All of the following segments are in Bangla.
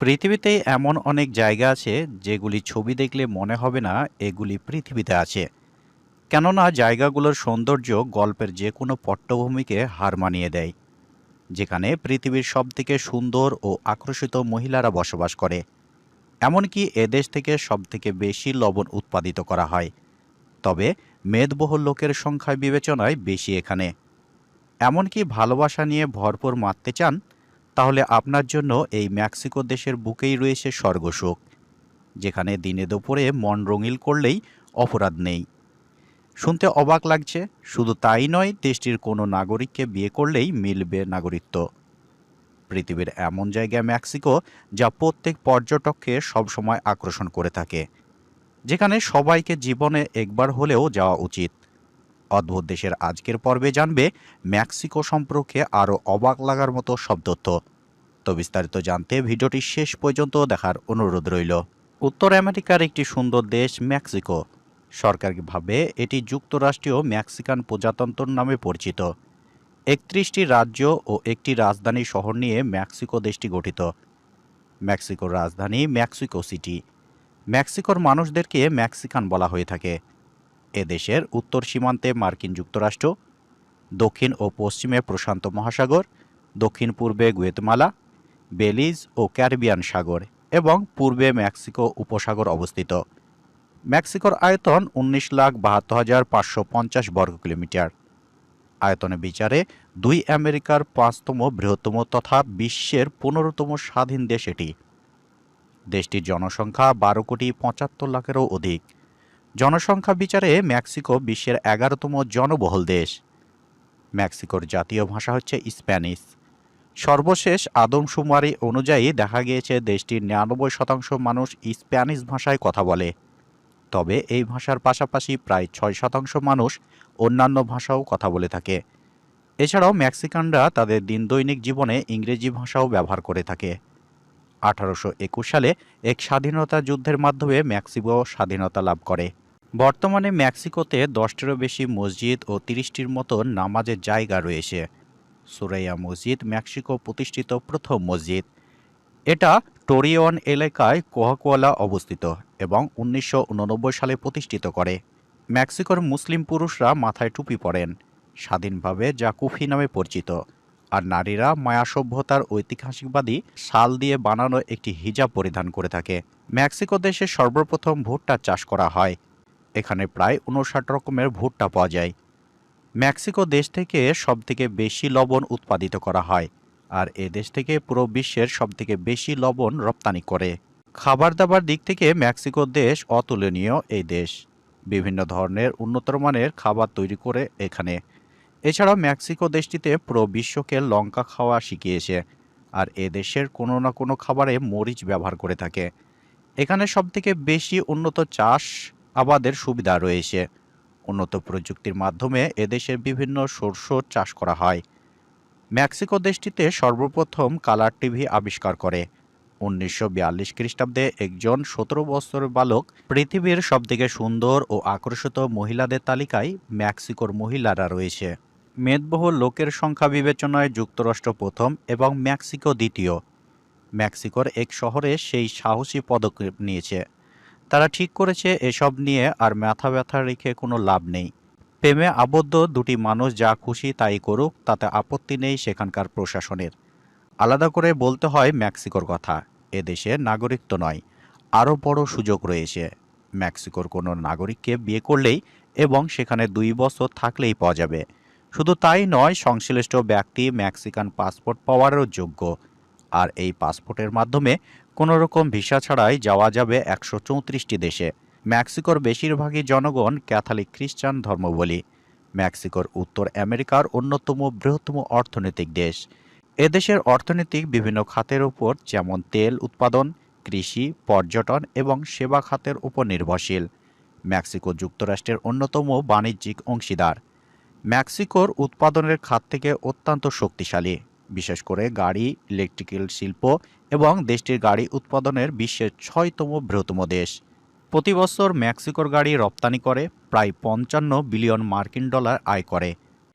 পৃথিবীতে এমন অনেক জায়গা আছে যেগুলি ছবি দেখলে মনে হবে না এগুলি পৃথিবীতে আছে। কেননা জায়গাগুলোর সৌন্দর্য গল্পের যে কোনো পট্টভূমিকে হার মানিয়ে দেয়, যেখানে পৃথিবীর সবথেকে সুন্দর ও আকর্ষিত মহিলারা বসবাস করে। এমনকি এদেশ থেকে সবথেকে বেশি লবণ উৎপাদিত করা হয়। তবে মেদবহুল লোকের সংখ্যায় বিবেচনায় বেশি এখানে। এমনকি ভালোবাসা নিয়ে ভরপুর মারতে চান তাহলে আপনার জন্য এই মেক্সিকো দেশের বুকেই রয়েছে স্বর্গসুখ যেখানে দিনে দুপুরে মন রঙিল করলেই অপরাধ নেই। শুনতে অবাক লাগছে, শুধু তাই নয়, দেশটির কোনো নাগরিককে বিয়ে করলেই মিলবে নাগরিকত্ব। পৃথিবীর এমন জায়গা মেক্সিকো যা প্রত্যেক পর্যটককে সবসময় আকর্ষণ করে থাকে, যেখানে সবাইকে জীবনে একবার হলেও যাওয়া উচিত। অদ্ভুত দেশের আজকের পর্বে জানবে মেক্সিকো সম্পর্কে আরও অবাক লাগার মতো সব তথ্য। তো বিস্তারিত জানতে ভিডিওটি শেষ পর্যন্ত দেখার অনুরোধ রইল। উত্তর আমেরিকার একটি সুন্দর দেশ মেক্সিকো। সরকারিভাবে এটি যুক্তরাষ্ট্রীয় মেক্সিকান প্রজাতন্ত্র নামে পরিচিত। একত্রিশটি রাজ্য ও একটি রাজধানী শহর নিয়ে মেক্সিকো দেশটি গঠিত। মেক্সিকোর রাজধানী মেক্সিকো সিটি। মেক্সিকোর মানুষদেরকে মেক্সিকান বলা হয়ে থাকে। এ দেশের উত্তর সীমান্তে মার্কিন যুক্তরাষ্ট্র, দক্ষিণ ও পশ্চিমে প্রশান্ত মহাসাগর, দক্ষিণ পূর্বে গুয়েতমালা, বেলিজ ও ক্যারিবিয়ান সাগর এবং পূর্বে মেক্সিকো উপসাগর অবস্থিত। মেক্সিকোর আয়তন উনিশ লাখ বাহাত্তর হাজার পাঁচশো পঞ্চাশ বর্গ কিলোমিটার। আয়তনে বিচারে দুই আমেরিকার পাঁচতম বৃহত্তম তথা বিশ্বের পনেরোতম স্বাধীন দেশ এটি। দেশটির জনসংখ্যা বারো কোটি পঁচাত্তর লাখেরও অধিক। জনসংখ্যা বিচারে মেক্সিকো বিশ্বের এগারোতম জনবহুল দেশ। মেক্সিকোর জাতীয় ভাষা হচ্ছে স্প্যানিশ। সর্বশেষ আদমশুমারি অনুযায়ী দেখা গিয়েছে দেশটির নিরানব্বই শতাংশ মানুষ স্প্যানিশ ভাষায় কথা বলে। তবে এই ভাষার পাশাপাশি প্রায় ছয় শতাংশ মানুষ অন্যান্য ভাষাও কথা বলে থাকে। এছাড়াও মেক্সিকানরা তাদের দিন দৈনিক জীবনে ইংরেজি ভাষাও ব্যবহার করে থাকে। আঠারোশো একুশ সালে এক স্বাধীনতা যুদ্ধের মাধ্যমে মেক্সিকো স্বাধীনতা লাভ করে। বর্তমানে মেক্সিকোতে দশটিরও বেশি মসজিদ ও তিরিশটির মতো নামাজের জায়গা রয়েছে। সুরাইয়া মসজিদ মেক্সিকো প্রতিষ্ঠিত প্রথম মসজিদ। এটা টোরিয়ন এলাকায় কোহাকোয়ালা অবস্থিত এবং উনিশশো উননব্বই সালে প্রতিষ্ঠিত করে। মেক্সিকোর মুসলিম পুরুষরা মাথায় টুপি পরেন, স্বাধীনভাবে যা কুফি নামে পরিচিত, আর নারীরা মায়া সভ্যতার ঐতিহাসিকবাদী শাল দিয়ে বানানো একটি হিজাব পরিধান করে থাকে। মেক্সিকো দেশে সর্বপ্রথম ভুট্টা চাষ করা হয়। এখানে প্রায় উনষাট রকমের ভুট্টা পাওয়া যায়। মেক্সিকো দেশ থেকে সবথেকে বেশি লবণ উৎপাদিত করা হয়, আর এ দেশ থেকে পুরো বিশ্বের সবথেকে বেশি লবণ রপ্তানি করে। খাবার দাবার দিক থেকে মেক্সিকো দেশ অতুলনীয় এই দেশ। বিভিন্ন ধরনের উন্নতর মানের খাবার তৈরি করে এখানে। এছাড়াও মেক্সিকো দেশটিতে পুরো বিশ্বকে লঙ্কা খাওয়া শিখিয়েছে, আর এ দেশের কোনো না কোনো খাবারে মরিচ ব্যবহার করে থাকে। এখানে সবথেকে বেশি উন্নত চাষ আবাদের সুবিধা রয়েছে। উন্নত প্রযুক্তির মাধ্যমে এদেশের বিভিন্ন শস্য চাষ করা হয়। মেক্সিকো দেশটিতে সর্বপ্রথম কালার টিভি আবিষ্কার করে। উনিশশো বিয়াল্লিশ খ্রিস্টাব্দে একজন সতেরো বছর বালক পৃথিবীর সবথেকে সুন্দর ও আকর্ষিত মহিলাদের তালিকায় মেক্সিকোর মহিলারা রয়েছে। মেদবহুল লোকের সংখ্যা বিবেচনায় যুক্তরাষ্ট্র প্রথম এবং মেক্সিকো দ্বিতীয়। মেক্সিকোর এক শহরে সেই সাহসী পদক্ষেপ নিয়েছে। তারা ঠিক করেছে, এসব নিয়ে আর মাথা ব্যথা রেখে কোনো লাভ নেই। প্রেমে আবদ্ধ দুটি মানুষ যা খুশি তাই করুক, তাতে আপত্তি নেই সেখানকার প্রশাসনের। আলাদা করে বলতে হয় মেক্সিকোর কথা এদেশে নাগরিকত্ব নয়, আরও বড় সুযোগ রয়েছে। মেক্সিকোর কোনো নাগরিককে বিয়ে করলেই এবং সেখানে দুই বছর থাকলেই পাওয়া যাবে। শুধু তাই নয়, সংশ্লিষ্ট ব্যক্তি মেক্সিকান পাসপোর্ট পাওয়ারও যোগ্য। আর এই পাসপোর্টের মাধ্যমে কোনো রকম ভিসা ছাড়াই যাওয়া যাবে একশো চৌত্রিশটি দেশে। মেক্সিকোর বেশিরভাগই জনগণ ক্যাথলিক খ্রিস্টান ধর্মবলী মেক্সিকোর উত্তর আমেরিকার অন্যতম বৃহত্তম অর্থনৈতিক দেশ। এদেশের অর্থনৈতিক বিভিন্ন খাতের উপর, যেমন তেল উৎপাদন, কৃষি, পর্যটন এবং সেবা খাতের উপর নির্ভরশীল। মেক্সিকো যুক্তরাষ্ট্রের অন্যতম বাণিজ্যিক অংশীদার। মেক্সিকোর উৎপাদনের খাত থেকে অত্যন্ত শক্তিশালী। বিশেষ করে গাড়ি, ইলেকট্রিক্যাল শিল্প এবং দেশটির গাড়ি উৎপাদনের বিশ্বের ছয়তম বৃহত্তম দেশ। প্রতি বছর মেক্সিকোর গাড়ি রপ্তানি করে, প্রায় পঞ্চান্ন বিলিয়ন মার্কিন ডলার আয় করে।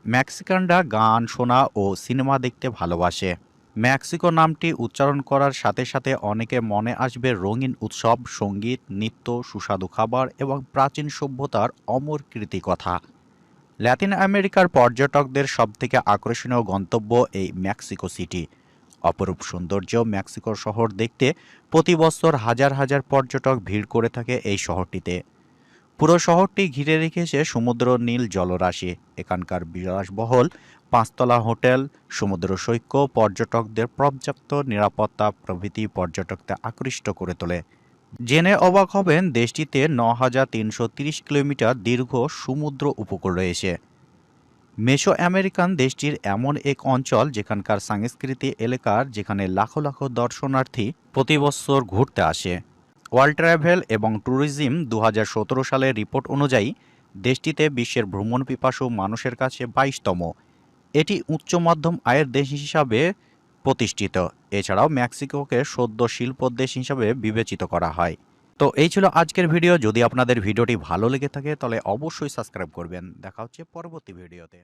মেক্সিকানরা গান, শোনা ও সিনেমা দেখতে ভালোবাসে। মেক্সিকো নামটি উচ্চারণ করার সাথে সাথে অনেকে মনে আসবে রঙিন উৎসব, সংগীত, নৃত্য, সুস্বাদু খাবার এবং প্রাচীন সভ্যতার অমর কীর্তি কথা ল্যাতিন আমেরিকার পর্যটকদের সবথেকে আকর্ষণীয় গন্তব্য এই মেক্সিকো সিটি। অপরূপ সৌন্দর্য মেক্সিকো শহর দেখতে প্রতি বছর হাজার হাজার পর্যটক ভিড় করে থাকে এই শহরটিতে। পুরো শহরটি ঘিরে রেখেছে সমুদ্র নীল জলরাশি। এখানকার বিলাসবহল পাঁচতলা হোটেল, সমুদ্র সৈক্য পর্যটকদের পর্যাপ্ত নিরাপত্তা প্রভৃতি পর্যটকদের আকৃষ্ট করে তোলে। জেনে অবাক হবেন, দেশটিতে ন হাজার তিনশো তিরিশ কিলোমিটার দীর্ঘ সমুদ্র উপকূল রয়েছে। মেসো আমেরিকান দেশটির এমন এক অঞ্চল যেখানকার সাংস্কৃতিক এলাকার যেখানে লাখো লাখো দর্শনার্থী প্রতি বছর ঘুরতে আসে। ওয়ার্ল্ড ট্রাভেল এবং ট্যুরিজম দু হাজার সতেরো সালের রিপোর্ট অনুযায়ী, দেশটিতে বিশ্বের ভ্রমণ পিপাসু মানুষের কাছে বাইশতম। এটি উচ্চ মাধ্যম আয়ের দেশ হিসাবে প্রতিষ্ঠিত। এছাড়াও মেক্সিকোকে সদ্য শিল্প দেশ হিসাবে বিবেচিত করা হয়। তো এই ছিল আজকের ভিডিও। যদি আপনাদের ভিডিওটি ভালো লেগে থাকে, তাহলে অবশ্যই সাবস্ক্রাইব করবেন। দেখা হচ্ছে পরবর্তী ভিডিওতে।